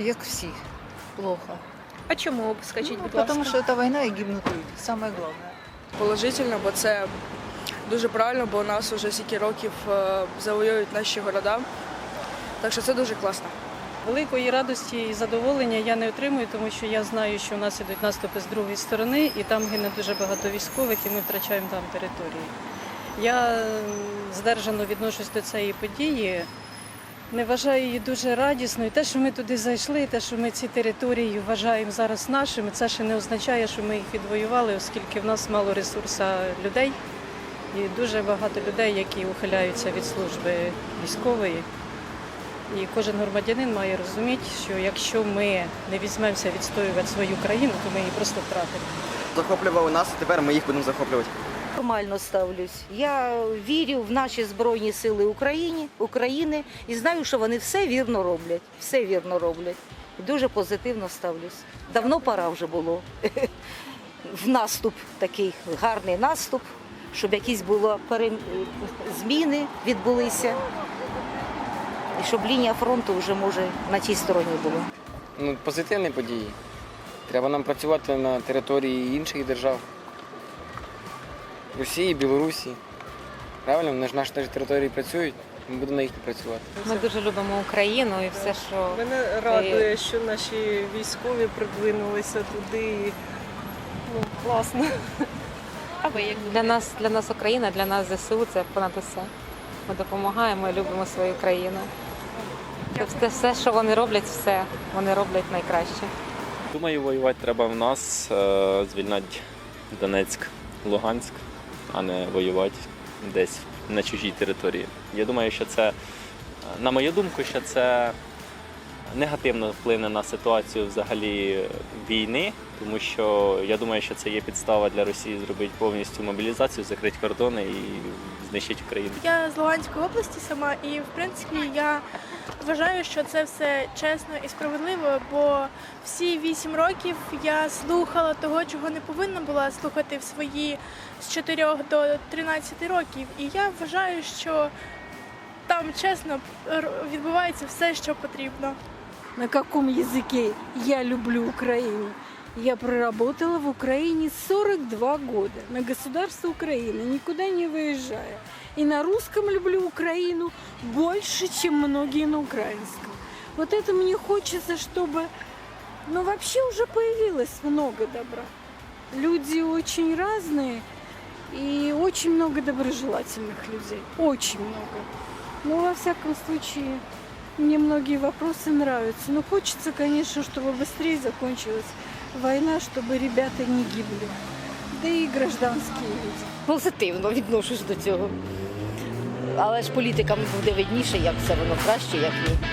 як всі, плохо. А чому скажіть, Ну, будь ласка? потому что это война и гибнут люди, самое главное. положительно, бо це дуже правильно, бо у нас вже стільки років е, завоюють наші города. Так що це дуже класно. Великої радості і задоволення я не отримую, тому що я знаю, що у нас ідуть наступи з другої сторони, і там гине дуже багато військових, і ми втрачаємо там території. Я здержано відношусь до цієї події. Не вважаю її дуже радісною. Те, що ми туди зайшли, те, що ми ці території вважаємо зараз нашими, це ще не означає, що ми їх відвоювали, оскільки в нас мало ресурсу людей і дуже багато людей, які ухиляються від служби військової. І кожен громадянин має розуміти, що якщо ми не візьмемося відстоювати свою країну, то ми її просто втратимо. захоплювали нас, тепер ми їх будемо захоплювати. Нормально ставлюсь. Я вірю в наші Збройні Сили України, України і знаю, що вони все вірно роблять. Все вірно роблять. Дуже позитивно ставлюсь. Давно пора вже було. В наступ такий гарний наступ, щоб якісь було пере... зміни відбулися. І щоб лінія фронту вже може на тій стороні була. Ну, позитивні події. Треба нам працювати на території інших держав. Росії, Білорусі. Правильно, вони ж на нашій території працюють, ми будемо на їх працювати. Ми дуже любимо Україну і все, що Мене радує, що наші військові придвинулися туди. І, ну, класно. А ви як для нас, для нас Україна, для нас ЗСУ це понад усе. Ми допомагаємо і любимо свою країну. Тобто все, що вони роблять, все вони роблять найкраще. Думаю, воювати треба в нас, е, звільнати Донецьк, Луганськ, а не воювати десь на чужій території. Я думаю, що це, на мою думку, що це негативно вплине на ситуацію взагалі війни, тому що я думаю, що це є підстава для Росії зробити повністю мобілізацію, закрити кордони і знищити Україну. Я з Луганської області сама, і в принципі я вважаю, що це все чесно і справедливо, бо всі вісім років я слухала того, чого не повинна була слухати в свої з 4 до 13 років. І я вважаю, що там чесно відбувається все, що потрібно на каком языке я люблю Украину. Я проработала в Украине 42 года на государство Украины, никуда не выезжая. И на русском люблю Украину больше, чем многие на украинском. Вот это мне хочется, чтобы... Ну, вообще уже появилось много добра. Люди очень разные и очень много доброжелательных людей. Очень много. Но, во всяком случае, мне многие вопросы нравятся. Но хочется, конечно, чтобы быстрее закончилась война, чтобы ребята не гибли. Да и гражданские люди. Позитивно відношусь до цього. Але ж політикам буде видніше, як це воно краще, як ні.